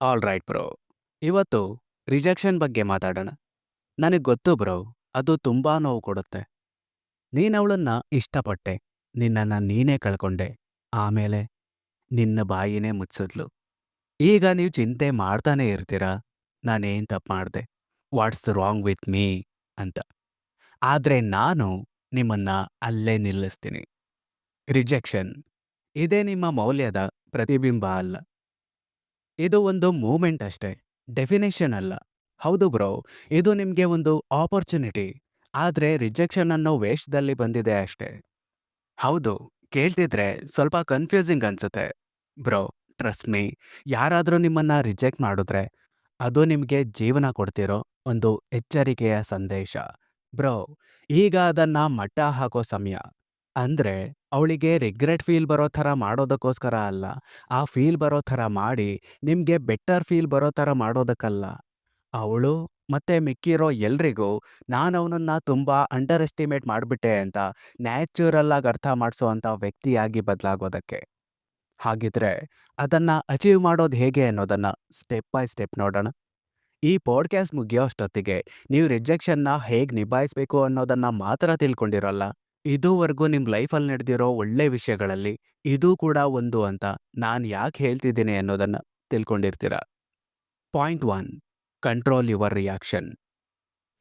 All right bro ಇವತ್ತು rejection ಬಗ್ಗೆ ಮಾತಾಡೋಣ. ನನಗೆ ಗೊತ್ತು ಬ್ರೋ ಅದು ತುಂಬಾ ನೋವು ಕೊಡುತ್ತೆ. ನೀನವಳನ್ನ ಇಷ್ಟಪಟ್ಟೆ. ನಿನ್ನನ್ನ ನೀನೇ ಕಳ್ಕೊಂಡೆ. ಆಮೇಲೆ ನಿನ್ನ ಬಾಯಿನೇ ಮುಚ್ಚಿದ್ಲು. ಈಗ ನೀವು ಚಿಂತೆ ಮಾಡ್ತಾನೆ ಇರ್ತೀರಾ? ನಾನೇನು ತಪ್ಪು ಮಾಡಿದೆ? ವಾಟ್ಸ್ ರಾಂಗ್ ವಿತ್ ಮೀ ಅಂತ. ಆದ್ರೆ ನಾನು ನಿಮ್ಮನ್ನ ಅಲ್ಲೇ ನಿಲ್ಲಿಸ್ತೀನಿ. ರಿಜೆಕ್ಷನ್ ಇದೇ ನಿಮ್ಮ ಮೌಲ್ಯದ ಪ್ರತಿಬಿಂಬ ಅಲ್ಲ. ಇದು ಒಂದು ಮೂಮೆಂಟ್ ಅಷ್ಟೇ. ಡೆಫಿನೇಷನ್ ಅಲ್ಲ. ಹೌದು ಬ್ರೋ. ಇದು ನಿಮಗೆ ಒಂದು ಆಪರ್ಚುನಿಟಿ. ಆದ್ರೆ ರಿಜೆಕ್ಷನ್ ಅನ್ನೋ ವೇಷದಲ್ಲಿ ಬಂದಿದೆ ಅಷ್ಟೇ. ಹೌದು. ಕೇಳ್ತಿದ್ರೆ ಸ್ವಲ್ಪ ಕನ್ಫ್ಯೂಸಿಂಗ್ ಅನ್ಸುತ್ತೆ. Bro, trust me. ಯಾರಾದರೂ ನಿಮ್ಮನ್ನ ರಿಜೆಕ್ಟ್ ಮಾಡಿದ್ರೆ ಅದು ನಿಮಗೆ ಜೀವನ ಕೊಡ್ತಿರೋ ಒಂದು ಎಚ್ಚರಿಕೆಯ ಸಂದೇಶ. ಬ್ರೋ, ಈಗ ಅದನ್ನ ಮಟ್ಟ ಹಾಕೋ ಸಮಯ. ಅಂದ್ರೆ ಅವಳಿಗೆ ರಿಗ್ರೆಟ್ ಫೀಲ್ ಬರೋ ಥರ ಮಾಡೋದಕ್ಕೋಸ್ಕರ ಅಲ್ಲ. ಆ ಫೀಲ್ ಬರೋ ಥರ ಮಾಡಿ ನಿಮ್ಗೆ ಬೆಟರ್ ಫೀಲ್ ಬರೋ ಥರ ಮಾಡೋದಕ್ಕಲ್ಲ. ಅವಳು ಮತ್ತೆ ಮಿಕ್ಕಿರೋ ಎಲ್ರಿಗೂ ನಾನು ಅವನನ್ನ ತುಂಬಾ ಅಂಡರ್ ಎಸ್ಟಿಮೇಟ್ ಮಾಡಿಬಿಟ್ಟೆ ಅಂತ ನ್ಯಾಚುರಲ್ ಅರ್ಥ ಮಾಡಿಸೋ ಅಂತ ವ್ಯಕ್ತಿಯಾಗಿ ಬದಲಾಗೋದಕ್ಕೆ. ಹಾಗಿದ್ರೆ ಅದನ್ನ ಅಚೀವ್ ಮಾಡೋದು ಹೇಗೆ ಅನ್ನೋದನ್ನ ಸ್ಟೆಪ್ ಬೈ ಸ್ಟೆಪ್ ನೋಡೋಣ. ಈ ಪಾಡ್ಕ್ಯಾಸ್ಟ್ ಮುಗಿಯೋ ಅಷ್ಟೊತ್ತಿಗೆ ನೀವು ರಿಜೆಕ್ಷನ್ನ ಹೇಗೆ ನಿಭಾಯಿಸ್ಬೇಕು ಅನ್ನೋದನ್ನ ಮಾತ್ರ ತಿಳ್ಕೊಂಡಿರಲ್ಲ. ಇದುವರೆಗೂ ನಿಮ್ಮ ಲೈಫಲ್ಲಿ ನಡೆದಿರೋ ಒಳ್ಳೆ ವಿಷಯಗಳಲ್ಲಿ ಇದು ಕೂಡ ಒಂದು ಅಂತ ನಾನು ಯಾಕೆ ಹೇಳ್ತಿದ್ದೀನಿ ಅನ್ನೋದನ್ನ ತಿಳ್ಕೊಂಡಿರ್ತೀರ? Point one, control your reaction.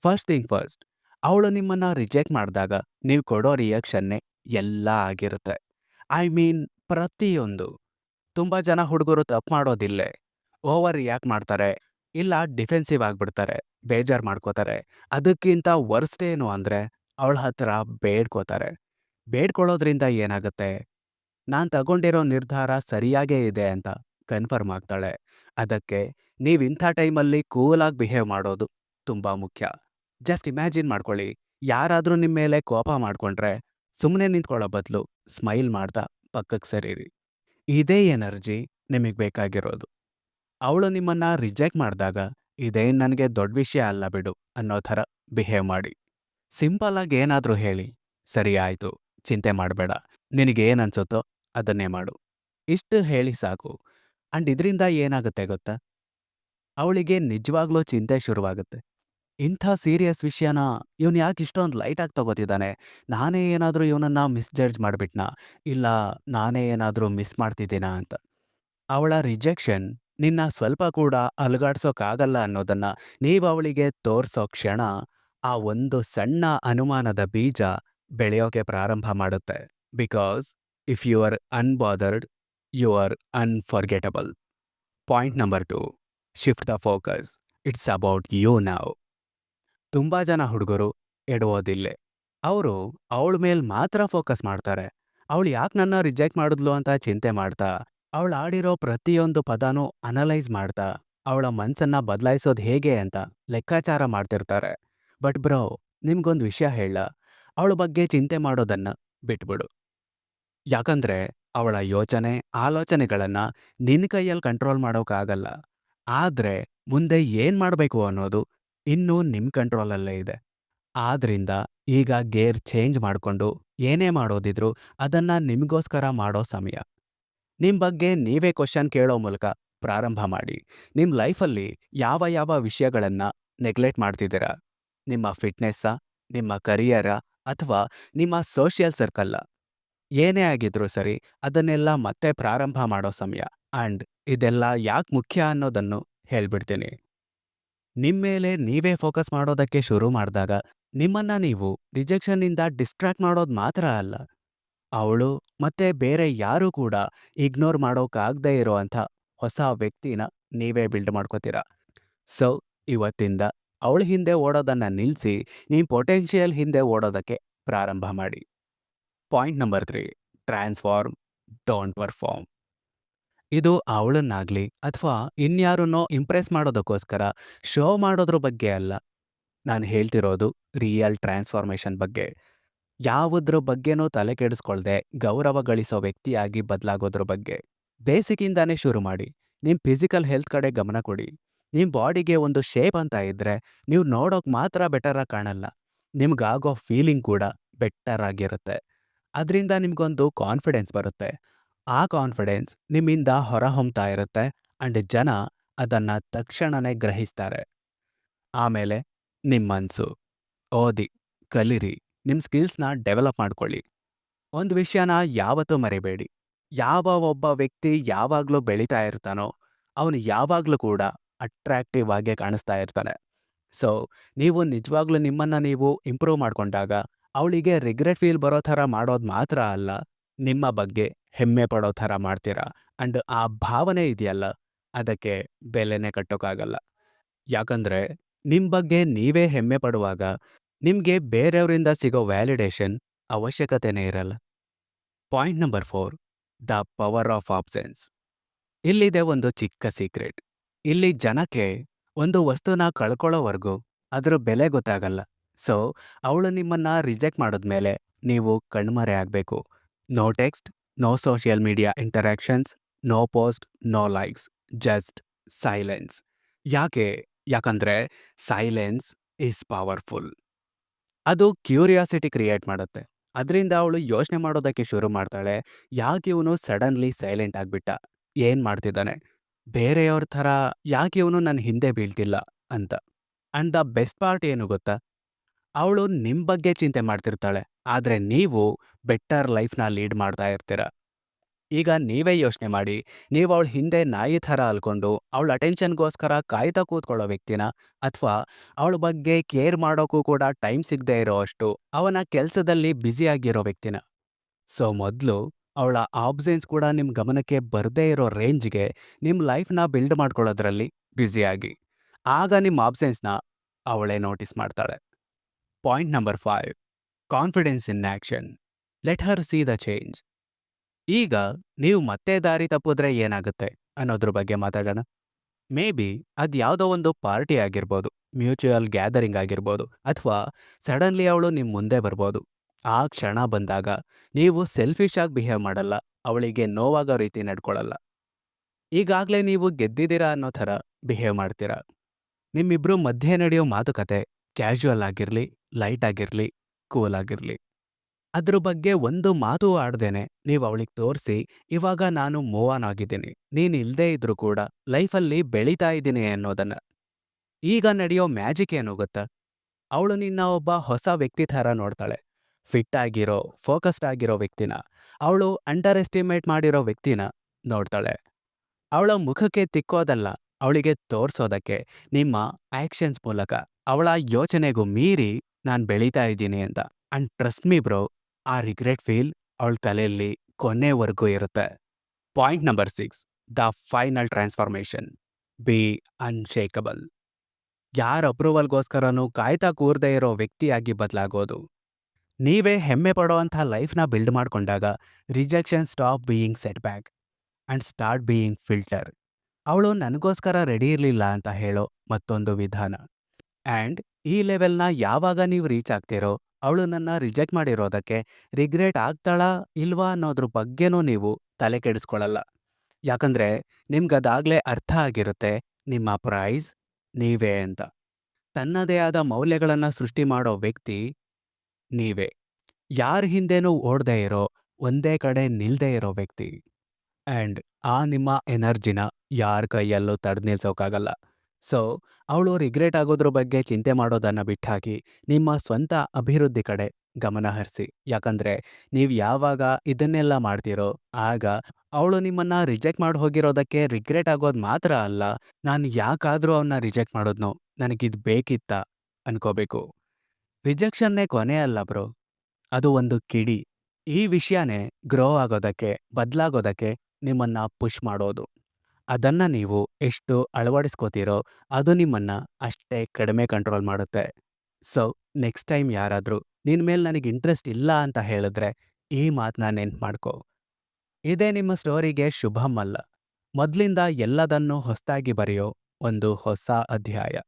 First thing first, ಅವಳು ನಿಮ್ಮನ್ನ ರಿಜೆಕ್ಟ್ ಮಾಡಿದಾಗ ನೀವು ಕೊಡೋ ರಿಯಾಕ್ಷನ್ನೇ ಎಲ್ಲ ಆಗಿರುತ್ತೆ. ಐ ಮೀನ್ ಪ್ರತಿಯೊಂದು. ತುಂಬ ಜನ ಹುಡುಗರು ತಪ್ಪು ಮಾಡೋದಿಲ್ಲೇ. ಓವರ್ ರಿಯಾಕ್ಟ್ ಮಾಡ್ತಾರೆ, ಇಲ್ಲ ಡಿಫೆನ್ಸಿವ್ ಆಗಿಬಿಡ್ತಾರೆ, ಬೇಜಾರು ಮಾಡ್ಕೋತಾರೆ. ಅದಕ್ಕಿಂತ ವರ್ಸ್ಟ್ ಏನು ಅಂದರೆ ಅವಳ ಹತ್ರ ಬೇಡ್ಕೋತಾರೆ. ಬೇಡ್ಕೊಳ್ಳೋದ್ರಿಂದ ಏನಾಗುತ್ತೆ? ನಾನು ತಗೊಂಡಿರೋ ನಿರ್ಧಾರ ಸರಿಯಾಗೇ ಇದೆ ಅಂತ ಕನ್ಫರ್ಮ್ ಆಗ್ತಾಳೆ. ಅದಕ್ಕೆ ನೀವು ಇಂಥ ಟೈಮಲ್ಲಿ ಕೂಲಾಗಿ ಬಿಹೇವ್ ಮಾಡೋದು ತುಂಬ ಮುಖ್ಯ. ಜಸ್ಟ್ ಇಮ್ಯಾಜಿನ್ ಮಾಡ್ಕೊಳ್ಳಿ. ಯಾರಾದರೂ ನಿಮ್ಮ ಮೇಲೆ ಕೋಪ ಮಾಡ್ಕೊಂಡ್ರೆ ಸುಮ್ಮನೆ ನಿಂತ್ಕೊಳ್ಳೋ ಬದಲು ಸ್ಮೈಲ್ ಮಾಡ್ತಾ ಪಕ್ಕಕ್ಕೆ ಸರಿರಿ. ಇದೇ ಎನರ್ಜಿ ನಿಮಗೆ ಬೇಕಾಗಿರೋದು. ಅವಳು ನಿಮ್ಮನ್ನ ರಿಜೆಕ್ಟ್ ಮಾಡಿದಾಗ ಇದೇನು ನನಗೆ ದೊಡ್ಡ ವಿಷಯ ಅಲ್ಲ ಬಿಡು ಅನ್ನೋ ಥರ ಬಿಹೇವ್ ಮಾಡಿ. ಸಿಂಪಲ್ ಆಗಿ ಏನಾದರೂ ಹೇಳಿ. ಸರಿ ಆಯಿತು, ಚಿಂತೆ ಮಾಡಬೇಡ. ನಿನಗೆ ಅನ್ಸುತ್ತೋ ಅದನ್ನೇ ಮಾಡು. ಇಷ್ಟು ಹೇಳಿ ಸಾಕು. ಅಂಡ್ ಇದರಿಂದ ಏನಾಗುತ್ತೆ ಗೊತ್ತಾ? ಅವಳಿಗೆ ನಿಜವಾಗ್ಲೂ ಚಿಂತೆ ಶುರುವಾಗುತ್ತೆ. ಇಂಥ ಸೀರಿಯಸ್ ವಿಷಯನ ಇವನು ಯಾಕೆ ಇಷ್ಟೊಂದು ಲೈಟಾಗಿ ತಗೋತಿದ್ದಾನೆ? ನಾನೇ ಏನಾದರೂ ಇವನನ್ನು ಮಿಸ್ಜಡ್ಜ್ ಮಾಡಿಬಿಟ್ನಾ? ಇಲ್ಲ, ನಾನೇ ಏನಾದರೂ ಮಿಸ್ ಮಾಡ್ತಿದ್ದೀನಾ ಅಂತ. ಅವಳ ರಿಜೆಕ್ಷನ್ ನಿನ್ನ ಸ್ವಲ್ಪ ಕೂಡ ಅಲುಗಾಡ್ಸೋಕ್ಕಾಗಲ್ಲ ಅನ್ನೋದನ್ನ ನೀವು ಅವಳಿಗೆ ತೋರಿಸೋ ಕ್ಷಣ ಆ ಒಂದು ಸಣ್ಣ ಅನುಮಾನದ ಬೀಜ ಬೆಳೆಯೋಕೆ ಪ್ರಾರಂಭ ಮಾಡುತ್ತೆ. Because if you are unbothered you are unforgettable point number two shift the focus it's about you ನಾವ್ ತುಂಬ ಜನ ಹುಡುಗರು ಎಡುವುದಿಲ್ಲ. ಅವರು ಅವಳ ಮೇಲೆ ಮಾತ್ರ ಫೋಕಸ್ ಮಾಡ್ತಾರೆ. ಅವಳು ಯಾಕೆ ನನ್ನ ರಿಜೆಕ್ಟ್ ಮಾಡಿದ್ಲು ಅಂತ ಚಿಂತೆ ಮಾಡ್ತಾ, ಅವಳು ಆಡಿರೋ ಪ್ರತಿಯೊಂದು ಪದನೂ ಅನಲೈಸ್ ಮಾಡ್ತಾ, ಅವಳ ಮನ್ಸನ್ನ ಬದಲಾಯಿಸೋದು ಹೇಗೆ ಅಂತ ಲೆಕ್ಕಾಚಾರ ಮಾಡ್ತಿರ್ತಾರೆ. ಬಟ್ ಬ್ರೋ ನಿಮ್ಗೊಂದು ವಿಷಯ ಹೇಳ. ಅವಳ ಬಗ್ಗೆ ಚಿಂತೆ ಮಾಡೋದನ್ನ ಬಿಟ್ಬಿಡು. ಯಾಕಂದ್ರೆ ಅವಳ ಯೋಚನೆ, ಆಲೋಚನೆಗಳನ್ನ ನಿನ್ನ ಕೈಯಲ್ಲಿ ಕಂಟ್ರೋಲ್ ಮಾಡೋಕ್ಕಾಗಲ್ಲ ಆದ್ರೆ ಮುಂದೆ ಏನು ಮಾಡಬೇಕು ಅನ್ನೋದು ಇನ್ನೂ ನಿಮ್ಮ ಕಂಟ್ರೋಲಲ್ಲೇ ಇದೆ. ಆದ್ರಿಂದ ಈಗ ಗೇರ್ ಚೇಂಜ್ ಮಾಡ್ಕೊಂಡು ಏನೇ ಮಾಡೋದಿದ್ರು ಅದನ್ನ ನಿಮಗೋಸ್ಕರ ಮಾಡೋ ಸಮಯ. ನಿಮ್ಮ ಬಗ್ಗೆ ನೀವೇ ಕ್ವಶನ್ ಕೇಳೋ ಮೂಲಕ ಪ್ರಾರಂಭ ಮಾಡಿ. ನಿಮ್ಮ ಲೈಫಲ್ಲಿ ಯಾವ ಯಾವ ವಿಷಯಗಳನ್ನು ನೆಗ್ಲೆಕ್ಟ್ ಮಾಡ್ತಿದ್ದೀರಾ? ನಿಮ್ಮ ಫಿಟ್ನೆಸ್ಸಾ ನಿಮ್ಮ ಕರಿಯರ ಅಥವಾ ನಿಮ್ಮ ಸೋಷಿಯಲ್ ಸರ್ಕಲ್ಲ ಏನೇ ಆಗಿದ್ರೂ ಸರಿ, ಅದನ್ನೆಲ್ಲ ಮತ್ತೆ ಪ್ರಾರಂಭ ಮಾಡೋ ಸಮಯ. ಅಂಡ್ ಇದೆಲ್ಲ ಯಾಕೆ ಮುಖ್ಯ ಅನ್ನೋದನ್ನು ಹೇಳ್ಬಿಡ್ತೀನಿ. ನಿಮ್ಮೇಲೆ ನೀವೇ ಫೋಕಸ್ ಮಾಡೋದಕ್ಕೆ ಶುರು ಮಾಡಿದಾಗ, ನಿಮ್ಮನ್ನ ನೀವು ರಿಜೆಕ್ಷನ್ನಿಂದ ಡಿಸ್ಟ್ರಾಕ್ಟ್ ಮಾಡೋದು ಮಾತ್ರ ಅಲ್ಲ. ಅವಳು ಮತ್ತೆ ಬೇರೆ ಯಾರೂ ಕೂಡ ಇಗ್ನೋರ್ ಮಾಡೋಕ್ಕಾಗದೇ ಇರೋವಂಥ ಹೊಸ ವ್ಯಕ್ತಿನ ನೀವೇ ಬಿಲ್ಡ್ ಮಾಡ್ಕೋತೀರ. ಸೊ ಇವತ್ತಿಂದ ಅವಳ ಹಿಂದೆ ಓಡೋದನ್ನ ನಿಲ್ಲಿಸಿ ನಿಮ್ಮ ಪೊಟೆನ್ಷಿಯಲ್ ಹಿಂದೆ ಓಡೋದಕ್ಕೆ ಪ್ರಾರಂಭ ಮಾಡಿ. Point number three transform don't perform ಇದು ಅವಳನ್ನಾಗಲಿ ಅಥವಾ ಇನ್ಯಾರನ್ನೋ ಇಂಪ್ರೆಸ್ ಮಾಡೋದಕ್ಕೋಸ್ಕರ ಶೋ ಮಾಡೋದ್ರ ಬಗ್ಗೆ ಅಲ್ಲ. ನಾನು ಹೇಳ್ತಿರೋದು ರಿಯಲ್ ಟ್ರಾನ್ಸ್ಫಾರ್ಮೇಷನ್ ಬಗ್ಗೆ. ಯಾವುದ್ರ ಬಗ್ಗೆನೂ ತಲೆ ಕೆಡಿಸ್ಕೊಳ್ದೆ ಗೌರವ ಗಳಿಸೋ ವ್ಯಕ್ತಿಯಾಗಿ ಬದಲಾಗೋದ್ರ ಬಗ್ಗೆ. ಬೇಸಿಕ್ಕಿಂದಾನೇ ಶುರು ಮಾಡಿ. ನಿಮ್ಮ ಫಿಸಿಕಲ್ ಹೆಲ್ತ್ ಕಡೆ ಗಮನ ಕೊಡಿ. ನಿಮ್ಮ ಬಾಡಿಗೆ ಒಂದು ಶೇಪ್ ಅಂತ ಇದ್ದರೆ ನೀವು ನೋಡೋಕೆ ಮಾತ್ರ ಬೆಟರಾಗಿ ಕಾಣಲ್ಲ. ನಿಮ್ಗಾಗೋ ಫೀಲಿಂಗ್ ಕೂಡ ಬೆಟರ್ ಆಗಿರುತ್ತೆ. ಅದರಿಂದ ನಿಮಗೊಂದು ಕಾನ್ಫಿಡೆನ್ಸ್ ಬರುತ್ತೆ. ಆ ಕಾನ್ಫಿಡೆನ್ಸ್ ನಿಮ್ಮಿಂದ ಹೊರಹೊಮ್ತಾ ಇರುತ್ತೆ ಆ್ಯಂಡ್ ಜನ ಅದನ್ನ ತಕ್ಷಣನೇ ಗ್ರಹಿಸ್ತಾರೆ. ಆಮೇಲೆ ನಿಮ್ಮ ಮನಸ್ಸು ಓದಿ, ಕಲಿರಿ ನಿಮ್ಮ ಸ್ಕಿಲ್ಸ್ನ ಡೆವಲಪ್ ಮಾಡ್ಕೊಳ್ಳಿ. ಒಂದು ವಿಷಯನ ಯಾವತ್ತೂ ಮರಿಬೇಡಿ. ಯಾವ ಒಬ್ಬ ವ್ಯಕ್ತಿ ಯಾವಾಗಲೂ ಬೆಳೀತಾ ಇರ್ತಾನೋ, ಅವನು ಯಾವಾಗಲೂ ಕೂಡ ಅಟ್ರಾಕ್ಟಿವ್ ಆಗಿ ಕಾಣಿಸ್ತಾ ಇರ್ತಾನೆ ಸೊ ನೀವು ನಿಜವಾಗ್ಲೂ ನಿಮ್ಮನ್ನು ನೀವು ಇಂಪ್ರೂವ್ ಮಾಡ್ಕೊಂಡಾಗ, ಅವಳಿಗೆ ರಿಗ್ರೆಟ್ ಫೀಲ್ ಬರೋ ಥರ ಮಾಡೋದು ಮಾತ್ರ ಅಲ್ಲ, ನಿಮ್ಮ ಬಗ್ಗೆ ಹೆಮ್ಮೆ ಪಡೋ ಥರ ಮಾಡ್ತೀರಾ? ಅಂಡ್ ಆ ಭಾವನೆ ಇದೆಯಲ್ಲ, ಅದಕ್ಕೆ ಬೆಲೆನೇ ಕಟ್ಟೋಕ್ಕಾಗಲ್ಲ ಯಾಕಂದ್ರೆ ನಿಮ್ಮ ಬಗ್ಗೆ ನೀವೇ ಹೆಮ್ಮೆ ಪಡುವಾಗ, ನಿಮಗೆ ಬೇರೆಯವರಿಂದ ಸಿಗೋ ವ್ಯಾಲಿಡೇಷನ್ ಅವಶ್ಯಕತೆನೇ ಇರಲ್ಲ. Point number four the power of absence ಇಲ್ಲಿದೆ ಒಂದು ಚಿಕ್ಕ ಸೀಕ್ರೆಟ್ ಇಲ್ಲಿ ಜನಕ್ಕೆ ಒಂದು ವಸ್ತುನ ಕಳ್ಕೊಳ್ಳೋವರೆಗೂ ಅದರ ಬೆಲೆ ಗೊತ್ತಾಗಲ್ಲ. ಸೊ, ಅವಳು ನಿಮ್ಮನ್ನ ರಿಜೆಕ್ಟ್ ಮಾಡಿದ್ಮೇಲೆ ನೀವು ಕಣ್ಮರೆ ಆಗಬೇಕು. No text, no social media interactions, no post, no likes, just silence. ಯಾಕೆ? ಯಾಕಂದ್ರೆ ಸೈಲೆನ್ಸ್ ಈಸ್ ಪವರ್ಫುಲ್. ಅದು ಕ್ಯೂರಿಯಾಸಿಟಿ ಕ್ರಿಯೇಟ್ ಮಾಡುತ್ತೆ. ಅದರಿಂದ ಅವಳು ಯೋಚನೆ ಮಾಡೋದಕ್ಕೆ ಶುರು ಮಾಡ್ತಾಳೆ. ಯಾಕೆ ಇವನು ಸಡನ್ಲಿ ಸೈಲೆಂಟ್ ಆಗಿಬಿಟ್ಟ? ಏನು ಮಾಡ್ತಿದ್ದಾನೆ? ಬೇರೆಯವ್ರ ಥರ ಯಾಕೆ ಇವನು ನನ್ನ ಹಿಂದೆ ಬೀಳ್ತಿಲ್ಲ ಅಂತ. ಅಂಡ್ ದ ಬೆಸ್ಟ್ ಪಾರ್ಟ್ ಏನು ಗೊತ್ತಾ? ಅವಳು ನಿಮ್ ಬಗ್ಗೆ ಚಿಂತೆ ಮಾಡ್ತಿರ್ತಾಳೆ, ಆದ್ರೆ ನೀವು ಬೆಟರ್ ಲೈಫ್ನ ಲೀಡ್ ಮಾಡ್ತಾ ಇರ್ತೀರ. ಈಗ ನೀವೇ ಯೋಚನೆ ಮಾಡಿ, ನೀವು ಅವಳ ಹಿಂದೆ ನಾಯಿ ಥರ ಅಲ್ಕೊಂಡು, ಅವಳ ಅಟೆನ್ಷನ್ಗೋಸ್ಕರ ಕಾಯ್ತಾ ಕೂತ್ಕೊಳ್ಳೋ ವ್ಯಕ್ತಿನ, ಅಥವಾ ಅವಳ ಬಗ್ಗೆ ಕೇರ್ ಮಾಡೋಕ್ಕೂ ಕೂಡ ಟೈಮ್ ಸಿಗದೆ ಇರೋ ಅಷ್ಟು ಅವನ ಕೆಲಸದಲ್ಲಿ ಬ್ಯುಸಿಯಾಗಿರೋ ವ್ಯಕ್ತಿನ. ಸೊ ಮೊದಲು ಅವಳ ಆಬ್ಸೆನ್ಸ್ ಕೂಡ ನಿಮ್ಮ ಗಮನಕ್ಕೆ ಬರದೇ ಇರೋ ರೇಂಜ್ಗೆ ನಿಮ್ಮ ಲೈಫ್ನ ಬಿಲ್ಡ್ ಮಾಡ್ಕೊಳ್ಳೋದ್ರಲ್ಲಿ ಬ್ಯುಸಿಯಾಗಿ ಆಗ. ನಿಮ್ಮ ಆಬ್ಸೆನ್ಸ್ನ ಅವಳೇ ನೋಟಿಸ್ ಮಾಡ್ತಾಳೆ. Point number five confidence in action let her see the change ಈಗ ನೀವು ಮತ್ತೆ ದಾರಿ ತಪ್ಪಿದ್ರೆ ಏನಾಗುತ್ತೆ ಅನ್ನೋದ್ರ ಬಗ್ಗೆ ಮಾತಾಡೋಣ. ಮೇ ಬಿ ಅದು ಯಾವುದೋ ಒಂದು ಪಾರ್ಟಿ ಆಗಿರ್ಬೋದು ಮ್ಯೂಚುವಲ್ ಗ್ಯಾದರಿಂಗ್ ಆಗಿರ್ಬೋದು, ಅಥವಾ ಸಡನ್ಲಿ ಅವಳು ನಿಮ್ಮ ಮುಂದೆ ಬರ್ಬೋದು. ಆ ಕ್ಷಣ ಬಂದಾಗ ನೀವು ಸೆಲ್ಫಿಶ್ ಆಗಿ ಬಿಹೇವ್ ಮಾಡಲ್ಲ, ಅವಳಿಗೆ ನೋವಾಗೋ ರೀತಿ ನಡ್ಕೊಳ್ಳಲ್ಲ ಈಗಾಗಲೇ ನೀವು ಗೆದ್ದಿದ್ದೀರಾ ಅನ್ನೋ ಥರ ಬಿಹೇವ್ ಮಾಡ್ತೀರಾ. ನಿಮ್ಮಿಬ್ರು ಮಧ್ಯೆ ನಡೆಯೋ ಮಾತುಕತೆ ಕ್ಯಾಶುವಲ್ ಆಗಿರಲಿ ಲೈಟ್ ಆಗಿರಲಿ ಕೂಲ್ ಆಗಿರಲಿ. ಅದ್ರ ಬಗ್ಗೆ ಒಂದು ಮಾತು ಆಡ್ದೇನೆ ನೀವು ಅವಳಿಗೆ ತೋರಿಸಿ, ಇವಾಗ ನಾನು ಮೂವ್ ಆನ್ ಆಗಿದ್ದೀನಿ. ನೀನು ಇಲ್ಲದೇ ಇದ್ರೂ ಕೂಡ ಲೈಫಲ್ಲಿ ಬೆಳೀತಾ ಇದ್ದೀನಿ ಅನ್ನೋದನ್ನ. ಈಗ ನಡೆಯೋ ಮ್ಯಾಜಿಕ್ ಏನು ಗೊತ್ತಾ? ಅವಳು ನಿನ್ನ ಒಬ್ಬ ಹೊಸ ವ್ಯಕ್ತಿ ಥರ ನೋಡ್ತಾಳೆ. ಫಿಟ್ ಆಗಿರೋ ಫೋಕಸ್ಡ್ ಆಗಿರೋ ವ್ಯಕ್ತಿನ, ಅವಳು ಅಂಡರ್ ಎಸ್ಟಿಮೇಟ್ ಮಾಡಿರೋ ವ್ಯಕ್ತಿನ ನೋಡ್ತಾಳೆ. ಅವಳ ಮುಖಕ್ಕೆ ತಿಕ್ಕೋದಲ್ಲ, ಅವಳಿಗೆ ತೋರ್ಸೋದಕ್ಕೆ ನಿಮ್ಮ ಆಕ್ಷನ್ಸ್ ಮೂಲಕ ಅವಳ ಯೋಚನೆಗೂ ಮೀರಿ ನಾನು ಬೆಳೀತಾ ಇದ್ದೀನಿ ಅಂತ. ಅಂಡ್ ಟ್ರಸ್ಟ್ ಮೀ ಬ್ರೋ, ಆ ರಿಗ್ರೆಟ್ ಫೀಲ್ ಅವಳ ತಲೆಯಲ್ಲಿ ಕೊನೆವರೆಗೂ ಇರುತ್ತೆ. Point number six, the final transformation. Be unshakeable. ಯಾರ ಅಪ್ರೂವಲ್ಗೋಸ್ಕರನೂ ಕಾಯ್ತಾ ಕೂರ್ದೇ ಇರೋ ವ್ಯಕ್ತಿಯಾಗಿ ಬದಲಾಗೋದು ನೀವೇ ಹೆಮ್ಮೆ ಪಡೋವಂಥ ಲೈಫ್ನ ಬಿಲ್ಡ್ ಮಾಡ್ಕೊಂಡಾಗ rejection stop being set back and start being filter ಅವಳು ನನಗೋಸ್ಕರ ರೆಡಿ ಇರಲಿಲ್ಲ ಅಂತ ಹೇಳೋ ಮತ್ತೊಂದು ವಿಧಾನ. ಆ್ಯಂಡ್ ಈ ಲೆವೆಲ್ನ ಯಾವಾಗ ನೀವು ರೀಚ್ ಆಗ್ತೀರೋ ಅವಳು ನನ್ನ ರಿಜೆಕ್ಟ್ ಮಾಡಿರೋದಕ್ಕೆ ರಿಗ್ರೆಟ್ ಆಗ್ತಾಳಾ ಇಲ್ವಾ ಅನ್ನೋದ್ರ ಬಗ್ಗೆನೂ ನೀವು ತಲೆ ಕೆಡಿಸ್ಕೊಳ್ಳಲ್ಲ. ಯಾಕಂದ್ರೆ ನಿಮ್ಗದಾಗ್ಲೇ ಅರ್ಥ ಆಗಿರುತ್ತೆ, ನಿಮ್ಮ ಪ್ರೈಸ್ ನೀವೇ ಅಂತ. ತನ್ನದೇ ಆದ ಮೌಲ್ಯಗಳನ್ನು ಸೃಷ್ಟಿ ಮಾಡೋ ವ್ಯಕ್ತಿ ನೀವೇ. ಯಾರ ಹಿಂದೆನೂ ಓಡದೇ ಇರೋ, ಒಂದೇ ಕಡೆ ನಿಲ್ದೇ ಇರೋ ವ್ಯಕ್ತಿ. ಆ್ಯಂಡ್ ಆ ನಿಮ್ಮ ಎನರ್ಜಿನ ಯಾರ ಕೈಯಲ್ಲೂ ತಡೆದು ನಿಲ್ಸೋಕ್ಕಾಗಲ್ಲ ಸೊ, ಅವಳು ರಿಗ್ರೆಟ್ ಆಗೋದ್ರ ಬಗ್ಗೆ ಚಿಂತೆ ಮಾಡೋದನ್ನ ಬಿಟ್ಟಾಕಿ ನಿಮ್ಮ ಸ್ವಂತ ಅಭಿವೃದ್ಧಿ ಕಡೆ ಗಮನ ಹರಿಸಿ. ಯಾಕಂದ್ರೆ ನೀವು ಯಾವಾಗ ಇದನ್ನೆಲ್ಲ ಮಾಡ್ತೀರೋ, ಆಗ ಅವಳು ನಿಮ್ಮನ್ನ ರಿಜೆಕ್ಟ್ ಮಾಡಿ ಹೋಗಿರೋದಕ್ಕೆ ರಿಗ್ರೆಟ್ ಆಗೋದು ಮಾತ್ರ ಅಲ್ಲ, ನಾನು ಯಾಕಾದರೂ ಅವನ್ನ ರಿಜೆಕ್ಟ್ ಮಾಡೋದ್ನೋ, ನನಗಿದು ಬೇಕಿತ್ತ ಅನ್ಕೋಬೇಕು. ರಿಜೆಕ್ಷನ್ನೇ ಕೊನೆ ಅಲ್ಲ ಬ್ರೋ. ಅದು ಒಂದು ಕಿಡಿ. ಈ ವಿಷಯನೇ ಗ್ರೋ ಆಗೋದಕ್ಕೆ, ಬದಲಾಗೋದಕ್ಕೆ ನಿಮ್ಮನ್ನ ಪುಷ್ ಮಾಡೋದು. ಅದನ್ನ ನೀವು ಎಷ್ಟು ಅಳವಡಿಸ್ಕೋತೀರೋ, ಅದು ನಿಮ್ಮನ್ನ ಅಷ್ಟೇ ಕಡಿಮೆ ಕಂಟ್ರೋಲ್ ಮಾಡುತ್ತೆ. ಸೊ, ನೆಕ್ಸ್ಟ್ ಟೈಮ್ ಯಾರಾದರೂ ನಿನ್ನ ಮೇಲೆ ನನಗೆ ಇಂಟ್ರೆಸ್ಟ್ ಇಲ್ಲ ಅಂತ ಹೇಳಿದ್ರೆ, ಈ ಮಾತನ್ನ ನೆನ್ಪು ಮಾಡ್ಕೋ. ಇದೇ ನಿಮ್ಮ ಸ್ಟೋರಿಗೆ ಶುಭಮಲ್ಲ ಮೊದಲಿಂದ ಎಲ್ಲದನ್ನೂ ಹೊಸದಾಗಿ ಬರೆಯೋ ಒಂದು ಹೊಸ ಅಧ್ಯಾಯ.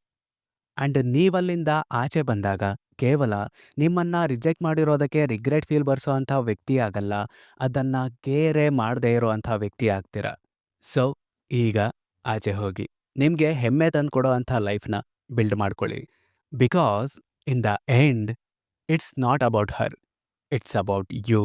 ಆ್ಯಂಡ್ ನೀವಲ್ಲಿಂದ ಆಚೆ ಬಂದಾಗ ಕೇವಲ ನಿಮ್ಮನ್ನ ರಿಜೆಕ್ಟ್ ಮಾಡಿರೋದಕ್ಕೆ ರಿಗ್ರೆಟ್ ಫೀಲ್ ಬರ್ಸೋ ಅಂಥ ವ್ಯಕ್ತಿ ಆಗಲ್ಲ. ಅದನ್ನ ಕೇರೆ ಮಾಡದೇ ಇರೋ ಅಂಥ ವ್ಯಕ್ತಿ ಆಗ್ತೀರ? ಸೊ ಈಗ ಆಚೆ ಹೋಗಿ. ನಿಮಗೆ ಹೆಮ್ಮೆ ತಂದ್ಕೊಡೋ ಅಂಥ ಲೈಫ್ನ ಬಿಲ್ಡ್ ಮಾಡ್ಕೊಳ್ಳಿ. Because in the end it's not about her it's about you